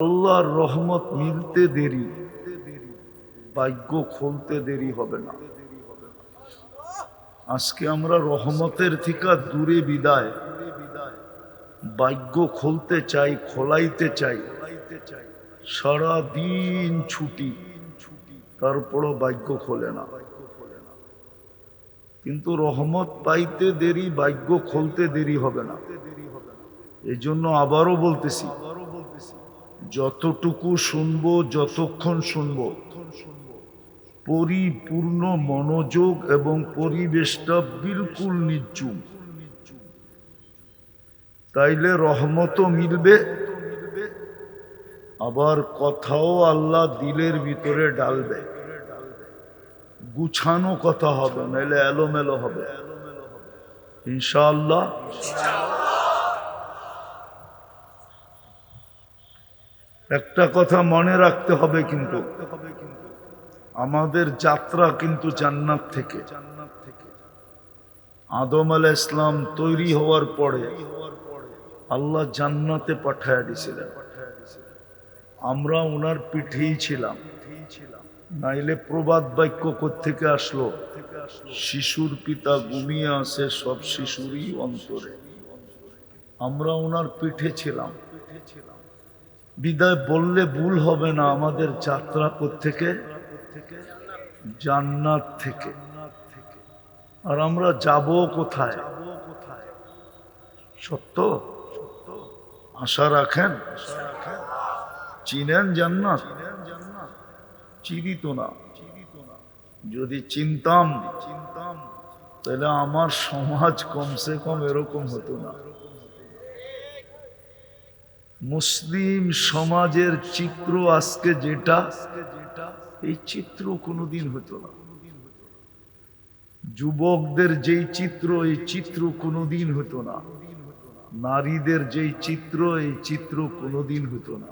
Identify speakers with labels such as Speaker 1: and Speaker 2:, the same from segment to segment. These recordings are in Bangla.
Speaker 1: আল্লাহর রহমত মিলতে দেরি, ভাগ্য খুলতে দেরি হবে না। আজকে আমরা রহমতের থেকে দূরে বিদায়, ভাগ্য খুলতে চাই, খোলাইতে চাই সারা দিন ছুটি, তারপরও ভাগ্য খোলে না। কিন্তু রহমত পাইতে দেরি, ভাগ্য খুলতে দেরি হবে না। এই জন্য আবারও বলতেছি যতটুকু শুনব, যতক্ষণ শুনব। পরিপূর্ণ মনোযোগ এবং পরিবেশটা বিলকুল নিচুম তাইলে রহমতও মিলবে। আবার কথাও আল্লাহ দিলের ভিতরে ডালবে। গুছানো কথা হবে, নাইলে এলোমেলো হবে। ইনশাআল্লাহ। একটা কথা মনে রাখতে হবে কিন্তু। আমাদের যাত্রা কিন্তু জান্নাত থেকে। আদম আল ইসলাম তৈরি হওয়ার পরে আল্লাহ জান্নাতে পাঠায় দিছিলেন আমরা ওনার পিঠেই ছিলাম। নাইলে প্রবাদ বাক্য থেকে আসলো? শিশুর পিতা ঘুমিয়ে আছে, সব শিশুরই অন্তরে। আমরা ওনার পিঠে ছিলাম। বিদায় বললে ভুল হবে না আমাদের যাত্রা থেকে জান্নাত থেকে। আর আমরা যাব কোথায়? সত্য? আশা রাখেন? চিনেন জান্নাত? চিনি তো না। যদি চিনতাম চিনতাম, তাহলে আমার সমাজ কমসে কম এরকম হতো না। মুসলিম সমাজের চিত্র আজকে যেটা, এই চিত্র কোনোদিন হতো না। যুবকদের যেই চিত্র, এই চিত্র কোনোদিন হতো না। নারীদের যেই চিত্র, এই চিত্র কোনোদিন হতো না।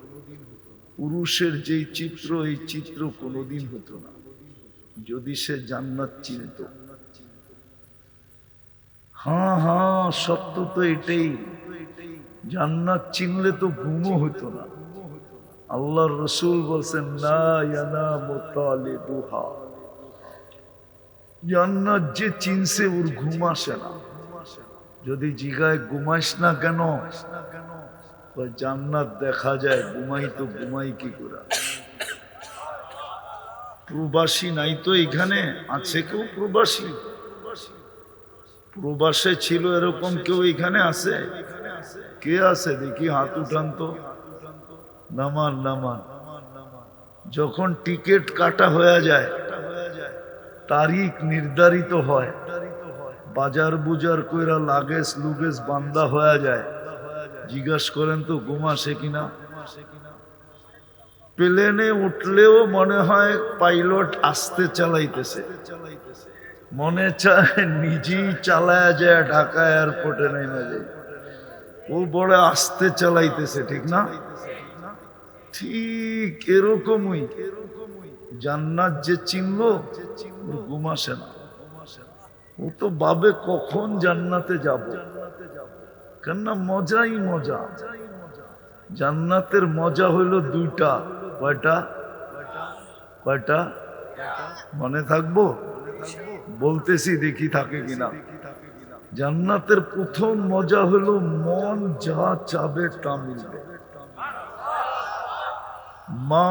Speaker 1: পুরুষের যেই চিত্র, এই চিত্র কোনোদিন হতো না। যদি সে জান্নাত চিনত। হ্যাঁ হ্যাঁ সত্য তো এটাই। জান্নাত চিনলে তো ঘুমও হতো না। আল্লাহর রসুল বলছেন না ইয়ানা মোতালেবুহা জান্নাত যে চিনছে, ওর ঘুম আসে না। যদি জিগায় ঘুমাইস না কেন? জান্নাত দেখা যায়, ঘুমাই তো ঘুমাই কি করে? প্রবাসী নাই তো এখানে, আছে কেউ প্রবাসী? প্রবাসে ছিল এরকম কেউ এখানে আছে? কে আছে, দেখি হাত উঠান তো। নামান নামান। যখন টিকিট কাটা হয়ে যায়, তারিখ নির্ধারিত হয়। বাজার বুজার কইরা লাগেজ, লুগেজ বান্দা হয়ে যায়। জিজ্ঞাসা করেন তো ঘুমাসে কিনা? প্লেনে উঠলেও মনে হয় পাইলট আসতে চালাইতেছে। মনে চায় নিজেই চালায় যায়, ঢাকা এয়ারপোর্টে নেমে যায়। ও বড় আসতে চালাইতেছে, ঠিক না? ঠিক এরকমই। জান্নাত যে চিনল ঘুম আসে না। ও তো ভাবে কখন জান্নাতে যাব। কেননা মজাই মজা। জান্নাতের মজা হইল দুইটা। কয়টা? কয়টা? মনে থাকব? বলতেছি দেখি থাকে কিনা। জান্নাতের প্রথম মজা হলো মন যা চাবে তা মিলবে। মা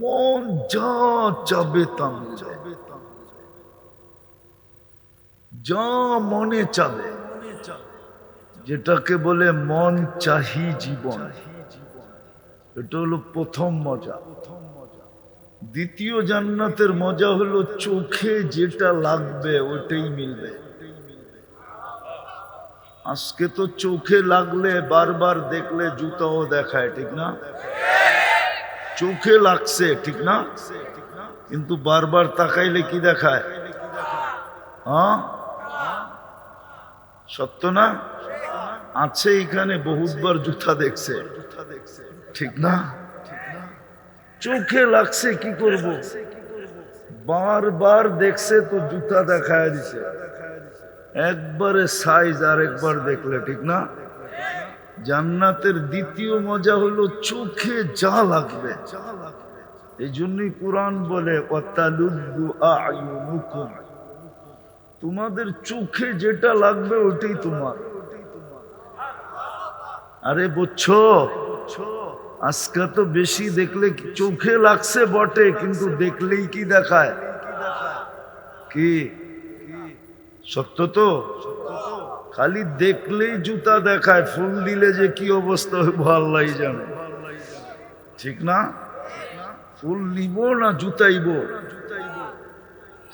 Speaker 1: মন যা চাবে তা মিলবে। যা মনে চাবে, যেটাকে বলে মন চাহি জীবন, এটা হলো প্রথম মজা। দ্বিতীয় জান্নাতের মজা হলো চোখে যেটা লাগবে, ওইটাই মিলবে। আজকে তো চোখে লাগলে বারবার দেখলে জুতাও দেখায়, ঠিক না? চোখে লাগছে, ঠিক না? কিন্তু বারবার তাকাইলে কি দেখায়? হ্যাঁ? সত্য না? আছে এখানে বহুতবার জুতা দেখছে, ঠিক না? চোখে লাগছে, কি করব? বারবার দেখছে তো জুতা দেখায় দিছে। একবারে সাইজ আর একবার দেখলে ঠিক না? জান্নাতের দ্বিতীয় মজা হলো চোখে যা লাগবে। এই জন্যই কোরআন বলে। তোমাদের চোখে যেটা লাগবে ওটাই তোমার। আরে বুঝছ আজকে তো বেশি দেখলে চোখে লাগছে বটে, কিন্তু দেখলেই কি দেখায়? কি? সত্য তো? খালি দেখলেই জুতা দেখায়, ফুল দিলে যে কি অবস্থা হবে আল্লাহ জানে। ঠিক না? ফুল নিব না জুতাইব?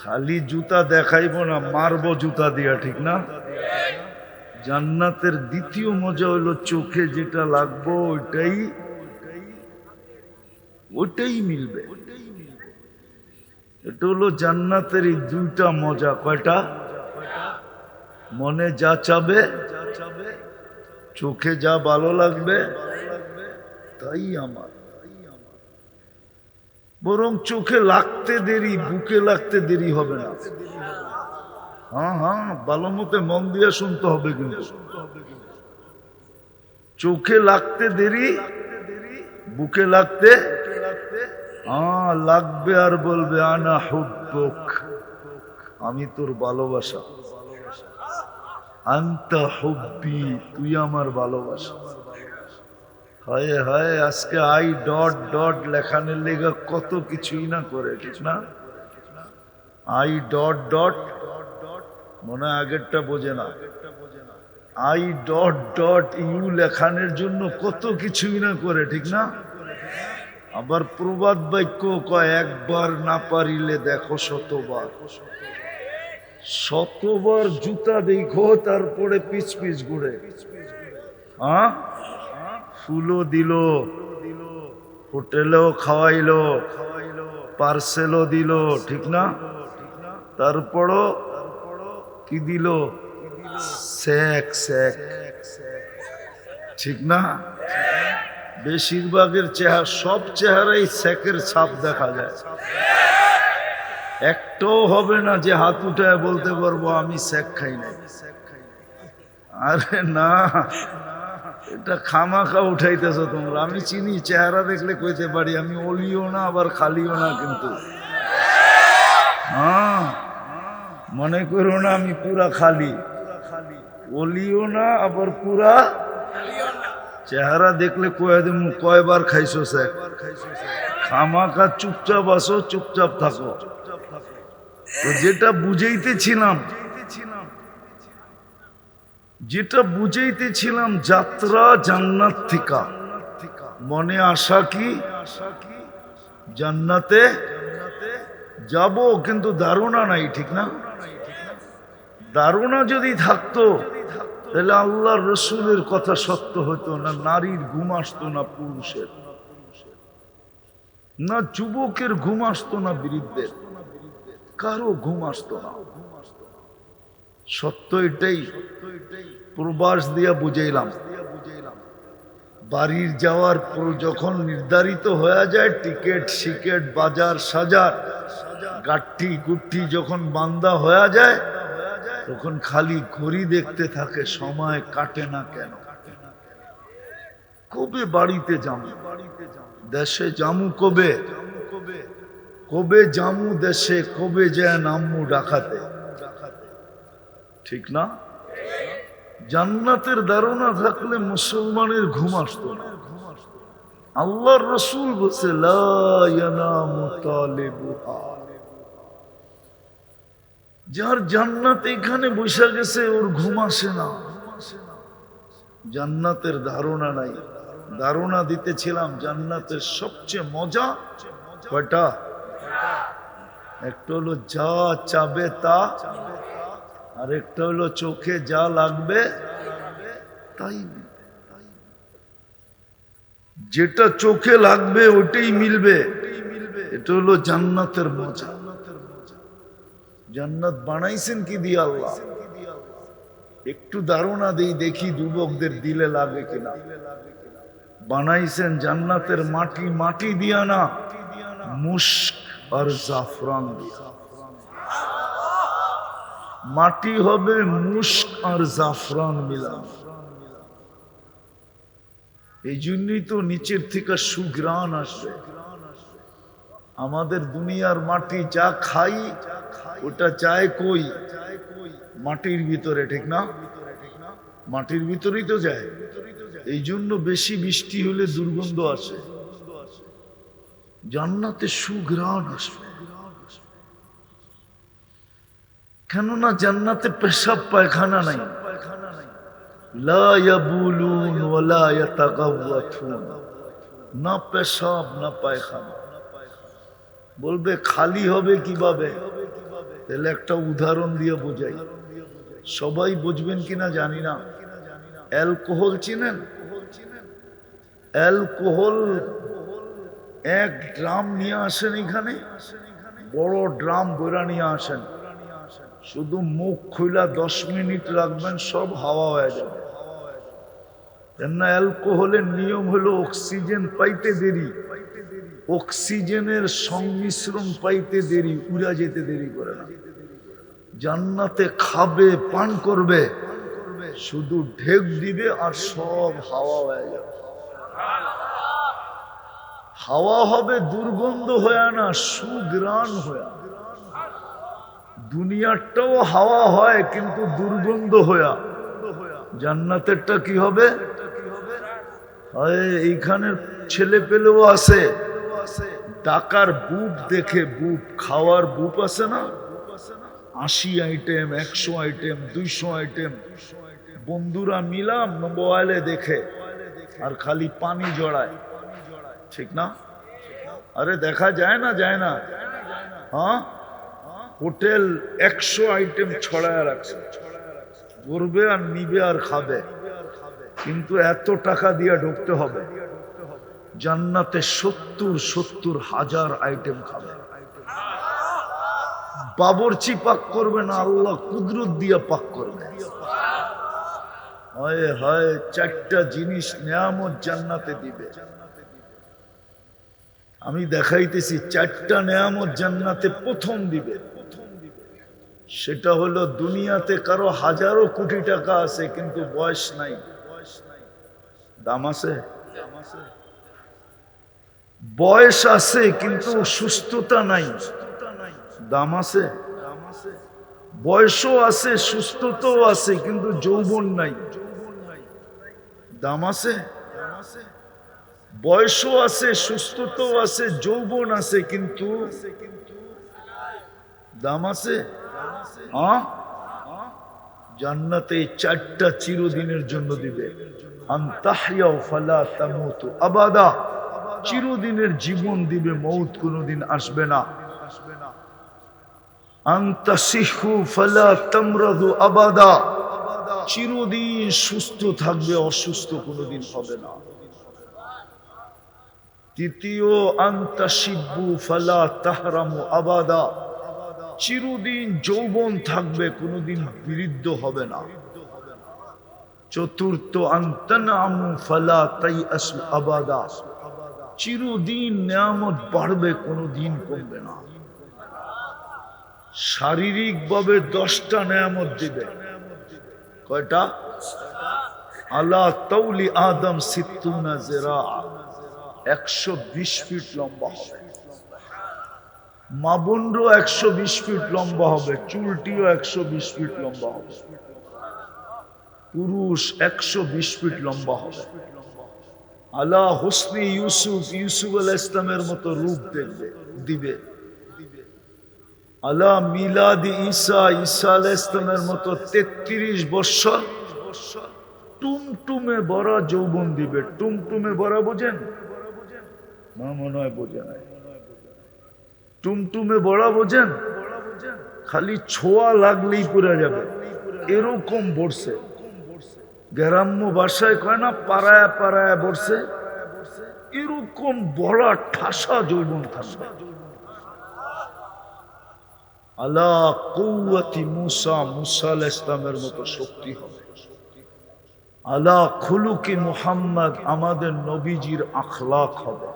Speaker 1: খালি জুতা দেখাইব না, মারব জুতা দিয়া, ঠিক না? জান্নাতের দ্বিতীয় মজা হলো চোখে যেটা লাগবো ওইটাই ওইটাই মিলবে। এটা হলো জান্নাতের এই দুইটা মজা। কয়টা? মনে যা চাবে, চোখে যা ভালো লাগবে, তাই আমার। বরং চোখে লাগতে দেরি, বুকে লাগতে দেরি হবে না। হ্যাঁ হ্যাঁ ভালো মতে মন দিয়ে শুনতে হবে কিন্তু। চোখে লাগতে দেরি, বুকে লাগতে লাগবে আর বলবে, আনা হুব্বুক, আমি তোর ভালোবাসা। আন্তা হুব্বি, তুই আমার ভালোবাসা। হায় হায়, আজকে আই ডট ডট লেখানের লেগা কত কিছুই না করে, ঠিক না? আই ডট ডট, মনে আগেরটা বোঝে না। আই ডট ডট ইউ লেখানের জন্য কত কিছুই না করে, ঠিক না? আবার প্রবাদ বাক্য কয়, একবার না পারিলে দেখো শতবার। শতবার জুতা দেখো, তারপরে পিচ পিচ ঘুরে। হ্যাঁ ফুলও দিল, হোটেলেও খাওয়াইলো, পার্সেলও দিল, ঠিক না? তারপরও কি দিল? স্যাক স্যাক ঠিক না? বেশিরভাগের চেহারা, সব চেহারাই স্যাকের ছাপ দেখা যায়। একটাও হবে না যে হাত উঠায় বলতে পারব, আমি স্যাক খাই নাই। আরে না, এটা খামাখা উঠাইতেছো তোমরা। আমি চিনি, চেহারা দেখলে কইতে পারি, আমি অলিও না, আবার খালিও না কিন্তু। হ্যাঁ মনে করো না আমি পুরা খালি। অলিও না, আবার পুরা চেহারা দেখলে কয়ে দেব কয়বার খাইছো স্যার খামাখা চুপচাপ আসো, চুপচাপ থাকো। তো যেটা বুঝাইতেছিলাম যেটা বুঝাইতেছিলাম যাত্রা জান্নাত থিকা। মনে আশা কি? জান্নাতে যাব, কিন্তু ধারণা নাই, ঠিক না? ধারণা যদি থাকতো তাহলে আল্লাহর রসুলের কথা সত্য হতো না, নারীর ঘুম আসতো না, পুরুষের। না যুবকের ঘুম আসতো না, বৃদ্ধের। কারও ঘুম আসতো না। সত্য এটাই। প্রবাস দিয়া বুঝাইলাম। বাড়ির যাওয়ার যখন নির্ধারিত হয়ে যায়, টিকিট, সিকেট, বাজার, সাজার গাঠি গুঠি যখন বান্দা হয়ে যায় তখন খালি ঘড়ি দেখতে থাকে, সময় কাটে না কেন? কবে বাড়িতে যাব? দেশে জামু কবে? কবে জামু দেশে? কবে যায় নাম্মু ডাকাতে? ঠিক না? জান্নাতের ধারণা থাকলে মুসলমানের ঘুম আসতো না। আল্লাহর রসুল বলছে, লা ইয়ানামু তালিবুহা। যার জান্নাত এখানে বসে গেছে, ওর ঘুম আসে না। জান্নাতের ধারণা নাই। ধারণা দিতেছিলাম, জান্নাতের সবচেয়ে মজা কয়টা? একটা হলো যা চাবে তা আর একটা হলো চোখে যা লাগবে, তাই। যেটা চোখে লাগবে, ওটাই মিলবে। এটা হলো জান্নাতের মজা। জান্নাত বানাইছেন কি দিয়ে আল্লাহ? একটু ধারণা দেই, দেখি যুবকদের দিলে লাগে কিনা। বানাইছেন জান্নাতের মাটি মাটি দিয়া না মুস্ক আর জাফরান মাটি হবে মুস্ক আর জাফরান মিলান। এই জন্যই তো নিচের থেকে সুগ্রাণ আসবে। আমাদের দুনিয়ার মাটি যা খাই ওটা চায় কই? মাটির ভিতরে, ঠিক না? মাটির ভিতরেই তো যায়। এই জন্য বেশি বৃষ্টি হলে দুর্গন্ধ আসে। জান্নাতে সুগ্রাণ আসবে। কেননা জান্নাতে পেশাব, পায়খানা নাই। না পেশাব, না পায়খানা। বলবে খালি হবে কীভাবে? তাহলে একটা উদাহরণ দিয়ে বোঝাই। সবাই বুঝবেন কিনা জানি না। অ্যালকোহল চিনেন? অ্যালকোহল এক ড্রাম নিয়ে আসেন এখানে। বড় ড্রাম বেড়া নিয়ে আসেন। শুধু মুখ খুলা দশ মিনিট রাখবেন, সব হাওয়া হয়ে যাবে। কেননা অ্যালকোহলের নিয়ম হলো অক্সিজেন পাইতে দেরি। অক্সিজেনের সংমিশ্রণ পাইতে দেরি, উড়া যেতে দেরি করে না। জান্নাতে খাবে, পান করবে, শুধু ঢেক দিবে আর সব হাওয়া হয়ে যাবে। হাওয়া হবে দুর্গন্ধ হয়ে না সুগ্রাণ হয়ে দুনিয়ারটাও হাওয়া হয়, কিন্তু দুর্গন্ধ হয়ে জান্নাতেরটা কি হবে? এইখানের ছেলে পেলেও আছে। টাকার বুপ দেখে বুপ খাওয়ার বুপ আছে না? আশি আইটেম একশো আইটেম দুইশো আইটেম বন্ধুরা মিলাম মোবাইলে দেখে, আর খালি পানি জড়ায়। ঠিক না? আরে দেখা যায় না যায় না। হ্যাঁ? হোটেল একশো আইটেম ছড়ায় রাখছে। করবে আর নিবে আর খাবে। কিন্তু এত টাকা দিয়ে ঢুকতে হবে। জান্নাতে সত্তর সত্তর হাজার আইটেম খাবে। বাবরচি পাক করবে না, আল্লাহ কুদরত দিয়ে পাক করবে। হয় হয়, চারটা জিনিস নিয়ামত জান্নাতে দিবে। আমি দেখাইতেছি, চারটা নেয়ামত জান্নাতে প্রথম দিবে। সেটা হলো দুনিয়াতে কারও হাজারো কোটি টাকা আছে, কিন্তু বয়স নাই। দাম আছে? বয়স আছে, কিন্তু সুস্থতা নাই। দাম আছে? বয়সও আছে, সুস্থতাও আছে, কিন্তু যৌবন নাই। দাম আছে? বয়সও আছে, সুস্থতাও আছে, যৌবন আছে, কিন্তু দাম আছে? জান্নাতে চারটা চিরদিনের জন্য দিবে। আন্তাহিয়াও ফালা তামুতু আবাদা। চিরদিনের জীবন দিবে, মৌত কোনোদিন আসবে না। চিরদিন সুস্থ থাকবে, অসুস্থ কোনোদিন হবে না। তৃতীয় আবাদা। চিরদিন যৌবন থাকবে, কোনোদিন বিরুদ্ধ হবে না। চতুর্থ আন্তনামু ফালা তাই আসু আবাদা। চিরদিন নিয়ামত বাড়বে, কোনোদিন কমবে না। শারীরিক ভাবে দশটা নিয়ামত দিবে। কয়টা? আল্লাহ তৌলি আদম সিত্তুনা জেরা। একশো বিশ ফিট লম্বা হবে। মা একশো বিশ ফিট লম্বা হবে, চুলটিও একশো বিশ ফিট লম্বা হবে। পুরুষ একশো বিশ ফিট লম্বা হবে। আল্লাহ হোসনি ইউসুফ ইউসুফ আল ইসলামের মতো রূপ দেখবে দিবে। আল্লাহ মিলাদি ঈসা ঈসা আল ইসলামের মতো তেত্রিশ বৎসর টুমটুমে বড় যৌবন দিবে। টুমটুমে বড় বোঝেন? না, মনে হয় বোঝে নাই। টুমটুমে বড় বোঝেন? খালি ছোঁয়া লাগলেই পুরা যাবে। এরকম বসছে গ্রাম্য ভাষায় কয় না, পাড়ায় পাড়ায় বসছে এরকম বড় ঠাসা যৌবন থাকবে। আল্লাহ কৌয়াতি মুসা আল ইসলামের মতো শক্তি হবে। আল্লাহ খুলুকি মুহাম্মদ, আমাদের নবীজির আখলাক হবে।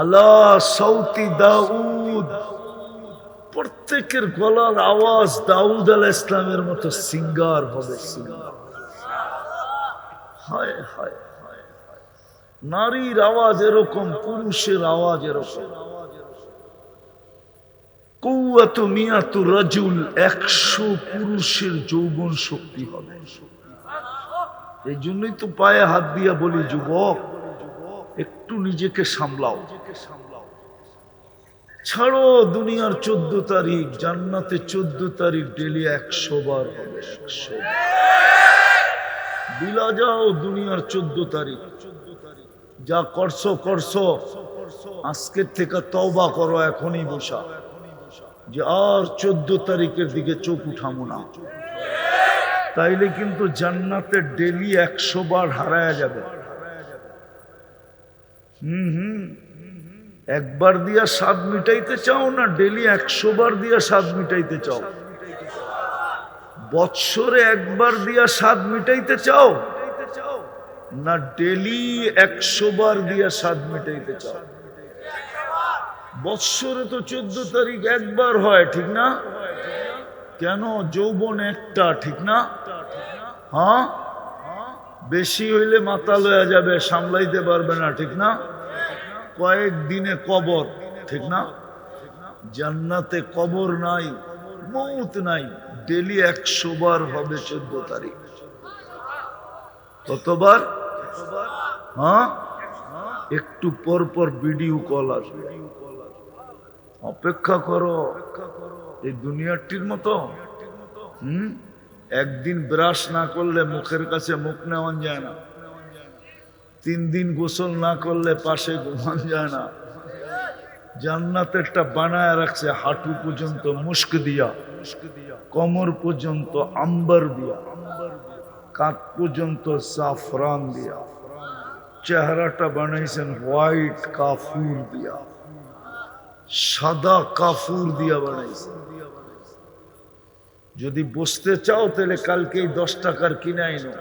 Speaker 1: আল্লাহ সৌতি দাউদ প্রত্যেকের গলার আওয়াজ দাউদ আল ইসলামের মতো সিঙ্গার হবে সিঙ্গার। হায় হায়। নারীর আওয়াজ এরকম, পুরুষের আওয়াজ এরকম। কৌয়াত মিয়াতু রাজুল, একশো পুরুষের যৌবন শক্তি হবে। এই জন্যই তো পায়ে হাত দিয়া বলি, যুবক, একটু নিজেকে সামলাও। ছাড়ো দুনিয়ার চোদ্দ তারিখ, জান্নাতে চোদ্দ তারিখ ডেলি একশো বার হবে, একশো বিলা যাও দুনিয়ার চোদ্দ তারিখ। যা করছ করছ। আজকের থেকে তওবা করো, এখনই বসা। যে আর চোদ্দ তারিখের দিকে চোখ উঠামো না। তাইলে কিন্তু জান্নাতে ডেলি একশো বার হারায়া যাবে। হুম হুম। একবার দিয়া স্বাদ মিটাইতে চাও না ডেলি একশো বার দিয়া স্বাদ মিটাইতে চাও? বৎসরে একবার দিয়া স্বাদ মিটাইতে চাও? না ডেলি একশো বার দিয়া স্বাদ মিটাইতে চাও? বৎসরে তো চোদ্দ তারিখ একবার হয়, ঠিক না? কেন? যৌবন একটা, ঠিক না? হ্যাঁ? বেশি হইলে মাথা লয়া যাবে, সামলাইতে পারবে না, ঠিক না? কয়েক দিনে কবর, ঠিক না? জান্নাতে কবর নাই, মৌত নাই, ডেলি একশো বার হবে চোদ্দ তারিখ। কতবার? হ্যাঁ? একটু পর পর ভিডিও কল আসবে। অপেক্ষা করো। এই দুনিয়াটির মতো, হুম? একদিন ব্রাশ না করলে মুখের কাছে মুখ নেওয়া যায় না। তিন দিন গোসল না করলে পাশে ঘুমান যায় না। জান্নাতেরটা বানায় রাখছে হাঁটু পর্যন্ত মুস্ক দিয়া, কমর পর্যন্ত আম্বার দিয়া কাক পর্যন্ত সাফরান দিয়া, চেহারাটা বানাইছেন হোয়াইট কাফুর দিয়া, সাদা কাফুর দিয়া বানাইছেন। যদি বসতে চাও তাহলে কালকেই দশ টাকার কিনে আইনো।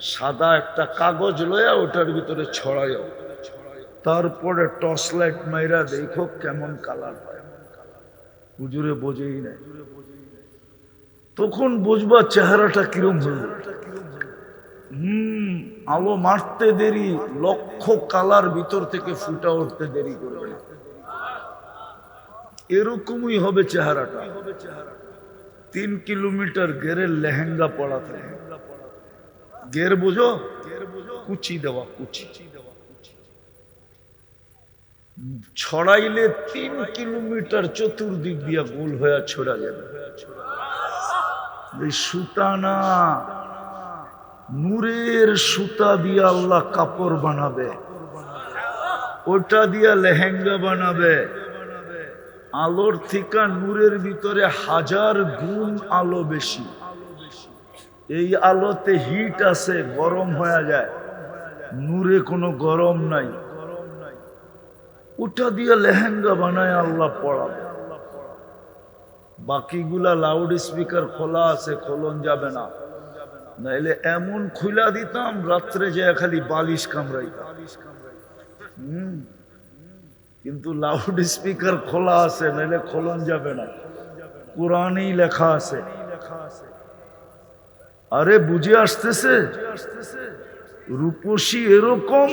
Speaker 1: সাদা একটা কাগজ লয়া ওটার ভিতরে ছড়াইও। তারপরে টর্চ লাইট মাইরা দেখো কেমন কালার হয়। হুজুরে বোঝেই নাই। তখন বুঝবা চেহারাটা কিরম হল হম, আলো মারতে দেরি, লক্ষ কালার ভিতর থেকে ফুটা উঠতে দেরি করবে এরকমই হবে চেহারাটা। তিন কিলোমিটার গেরের লেহেঙ্গা পড়া থাকে। গের বুঝো? কুচি দেওয়া কুচি। ছড়াইলে তিন কিলোমিটার চতুর্দিক দিয়া গোল হয়ে ছড়া যাবে। এই সুতা না নূরের সুতা দিয়ে আল্লাহ কাপড় বানাবে। ওটা দিয়া লেহেঙ্গা বানাবে। আলোর থেকে নূরের ভিতরে হাজার গুণ আলো বেশি। এই আলোতে হিট আছে, গরম হয়ে যায়। নূরে কোনো গরম নাই। ওটা দিয়ে লেহেঙ্গা বানায় আল্লাহ পড়াবে। বাকিগুলা লাউড স্পিকার খোলা আছে, খোলন যাবে না। নাইলে এমন খুলা দিতাম, রাত্রে যে খালি বালিশ কামড়াইতাম। হুম। কিন্তু লাউড স্পিকার খোলা আছে, নাইলে খোলন যাবে না। কোরআনেই লেখা আছে। আরে বুঝে আসতেছে? রূপসী এরকম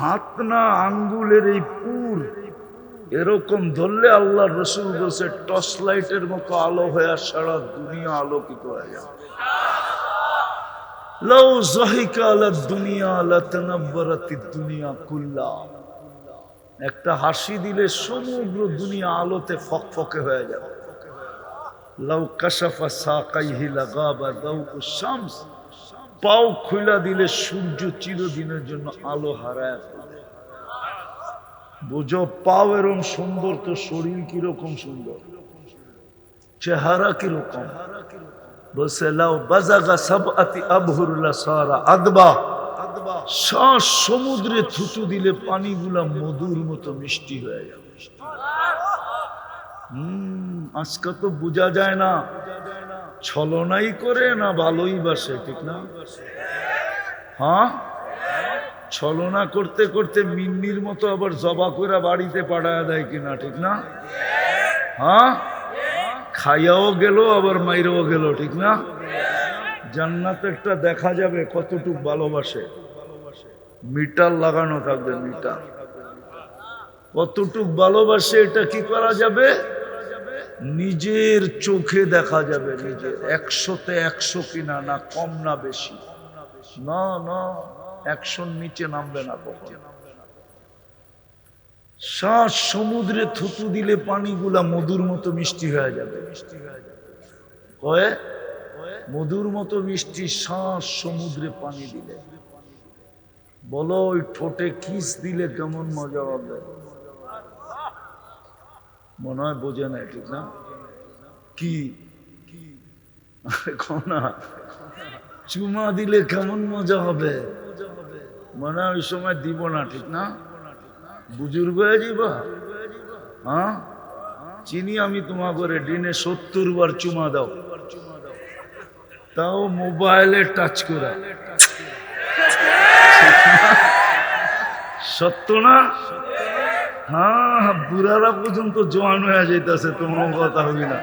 Speaker 1: হাত না আঙ্গুলের এই পুর, এরকম ধরলে আল্লাহ রসুল বলছে, টর্চ লাইটের মতো আলো হয়ে সারা দুনিয়া আলোকিত হয়ে আলা দুনিয়া দুনিয়া একটা হাসি দিলে সমগ্র দুনিয়া আলোতে ফকফকে হয়ে যাবে। লাউ কাশাফা সাকাইহি লাগাবা দাউকু শামস। পাও খুলা দিলে সূর্য চিরদিনের জন্য আলো হারায় বুঝো পাও এরকম সুন্দর তো শরীর কীরকম সুন্দর? চেহারা কীরকম? বলছে লাউ বাজাগা সব আতি আবহুরুল্লাহ সারা আদবা। শ্বাস সমুদ্রে থুতু দিলে পানিগুলা মধুর মতো মিষ্টি হয়ে হম আজকে তো বোঝা যায় না। ছলনাই করে না ভালোই বাসে, ঠিক না? হ্যাঁ? ছলনা করতে করতে মিন্নির মতো আবার জবা করে বাড়িতে পাঠায় দেয় কিনা, ঠিক না? হ্যাঁ? খাইয়াও গেল, আবার মাইরাও গেল, ঠিক না? জান্নাত একটা দেখা যাবে কতটুক ভালোবাসে। মিটার লাগানো থাকবে মিটার। কতটুক ভালোবাসে, এটা কি করা যাবে? নিজের চোখে দেখা যাবে নিজের। একশোতে একশো কিনা না, কম না বেশি। না না, একশোর নিচে নামবে না কখন। শ্বাস সমুদ্রে থুতু দিলে পানিগুলা মধুর মতো মিষ্টি হয়ে যাবে। মিষ্টি কয়ে? মধুর মতো মিষ্টি শ্বাস সমুদ্রে পানি দিলে। বলো, ওই ঠোঁটে কিস দিলে কেমন মজা হবে? মনে হয় বোঝে না, ঠিক না? কি? চুমা দিলে কেমন মজা হবে? মনে হয় ওই সময় দিব না, ঠিক না? বুজুর্গ হয়ে? চিনি আমি তোমার করে দিনে সত্তর বার চুমা দাও। তাও মোবাইলে টাচ করে। সত্য না? হ্যাঁ বুড়ারা পর্যন্ত জোয়ান হয়ে যাইতেছে, তোমার কথা হবি না।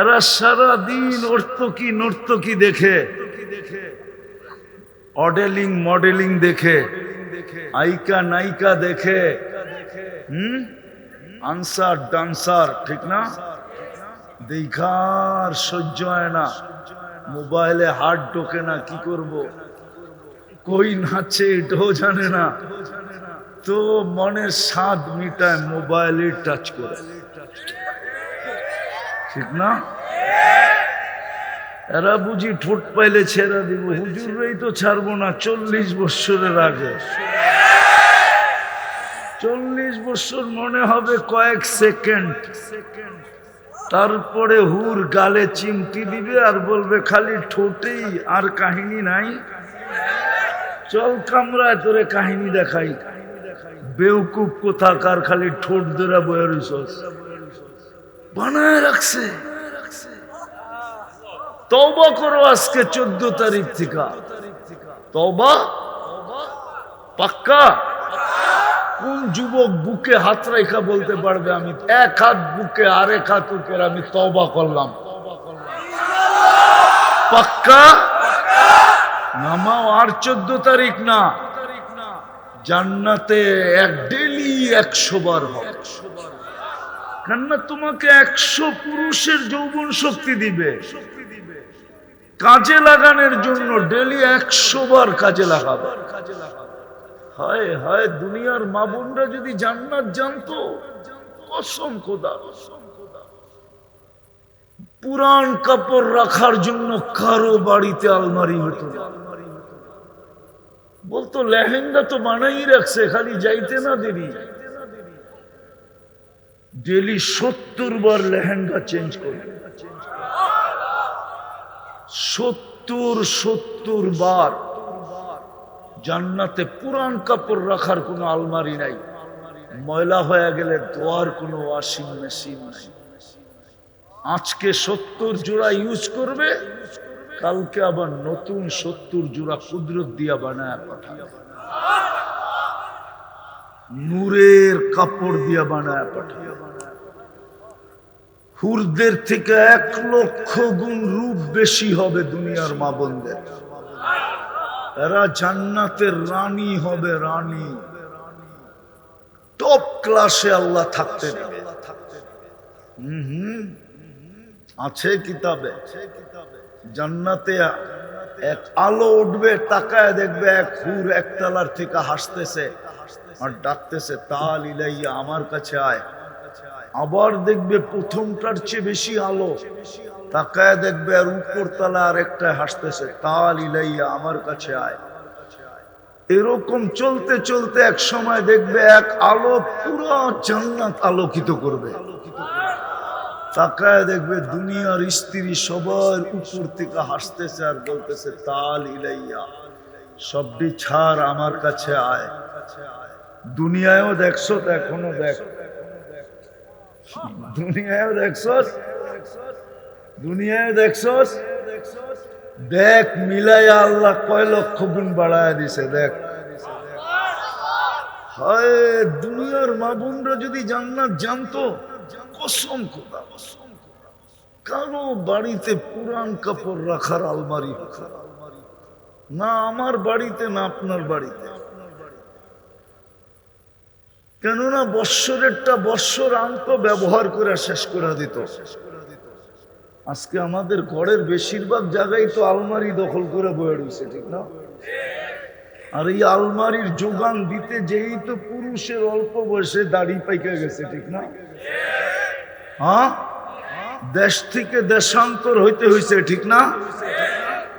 Speaker 1: এরা সারাদিন নর্তকি নর্তকি দেখে, অডেলিং, মডেলিং দেখে, আইকা, নায়িকা দেখে, হুম? আনসার, ডান্সার, ঠিক না? দেখার সহ্য হয় না। মোবাইলে হার্ট ঢোকে না, কি করব? কই নাচে, এটাও জানে না। তো মনের স্বাদ মিটায় মোবাইলে টাচ করে। ঠিক না? এরা বুঝি ঠোঁট পাইলে ছেড়া দিব। তো ছাড়বো না, চল্লিশ বৎসরের আগে। চল্লিশ বছর মনে হবে কয়েক সেকেন্ড। তারপরে হুর গালে চিমটি দিবে আর বলবে, খালি ঠোঁটেই আর কাহিনী নাই। চল কামরায় তোরে কাহিনী দেখাই। বেউকুব কোথাকার খালি ঠোঁট ধরে বয়ে রইছস বানায় রাখছে। তবা করো আজকে চোদ্দ তারিখ থেকে। তবা পাক্কা? কোন যুবক বুকে হাত রেখা বলতে পারবে আমি? এক হাত বুকে আরেক হাত উপর আমি তবা করলাম। পাক্কা? নামাও আর চোদ্দ তারিখ না। জান্নাতে এক ডেলি একশো বার হবে। কেননা তোমাকে একশো পুরুষের যৌবন শক্তি দিবে। কাজে লাগানোর জন্য ডেলি একশো বার কাজে লাগাবে। হায় হায়, দুনিয়ার মা বোনরা যদি জান্নাত জানতো, কসম খোদা। পুরান কাপড় রাখার জন্য কারও বাড়িতে আলমারি হতো না। বলতো, লেহেঙ্গা তো বানাই রাখছে, খালি যাইতে না দেরি। ডেলি সত্তর বার লেহেঙ্গা চেঞ্জ করে। সত্তর সত্তর বার জান্নাতে পুরান কাপড় রাখার কোনো আলমারি নাই। ময়লা হয়ে গেলে ধোয়ার কোনো ওয়াশিং মেশিন নাই। আজকে সত্তর জোড়া ইউজ করবে কালকে আবার নতুন সত্তর জোড়া কুদরত দিয়া বানায় পাঠাবে নূরের কাপড় দিয়া বানায় পাঠাবে হুরদের থেকে এক লক্ষ গুণ রূপ বেশি হবে দুনিয়ার মা বোনদের। এরা জান্নাতের রানী হবে রানী। টপ ক্লাসে আল্লাহ থাকতে হম, হুম। আছে কিতাবে। জান্নাতে এক আলো উঠবে, তাকায় দেখবে এক হুর একতলার থেকে হাসতেছে আর ডাকতেছে, তাল ইলাইয়া, আমার কাছে আয়। আবার দেখবে প্রথমটার চেয়ে বেশি আলো। তাকায় দেখবে আর উপর তলা আর একটা হাসতেছে, তাল ইলাইয়া, আমার কাছে আয়। এরকম চলতে চলতে এক সময় দেখবে এক আলো পুরো জান্নাত আলোকিত করবে। তাকায় দেখবে দুনিয়ার স্ত্রী সবার উপর থেকে হাসতেছে আর বলতেছে, তাল ইলাইয়া সবটি ছাড় আমার কাছে আয়। দুনিয়ায়ও দেখছ তো এখনও দেখ। দুনিয়ায়ও দেখছস দুনিয়ায় দেখছস দেখ, মিলাইয়া আল্লাহ কয় লক্ষ গুণ বাড়ায় দিছে, দেখ। হয়, দুনিয়ার মা বোনরা যদি জান্নাত জানতো কসম খোদা কারও বাড়িতে পুরান কাপড় রাখার আলমারি রাখা না আমার বাড়িতে, না আপনার বাড়িতে। কেননা বৎসরেরটা বৎসর আন্ত ব্যবহার করে শেষ করে দিত। আজকে আমাদের ঘরের বেশিরভাগ জায়গায় তো আলমারি দখল করে বয়ে রয়েছে, ঠিক না? আর এই আলমারির যোগান দিতে যেই তো পুরুষের অল্প বয়সে দাড়ি পাইকে গেছে, ঠিক না? হ্যাঁ? দেশ থেকে দেশান্তর হইতে হয়েছে ঠিক না?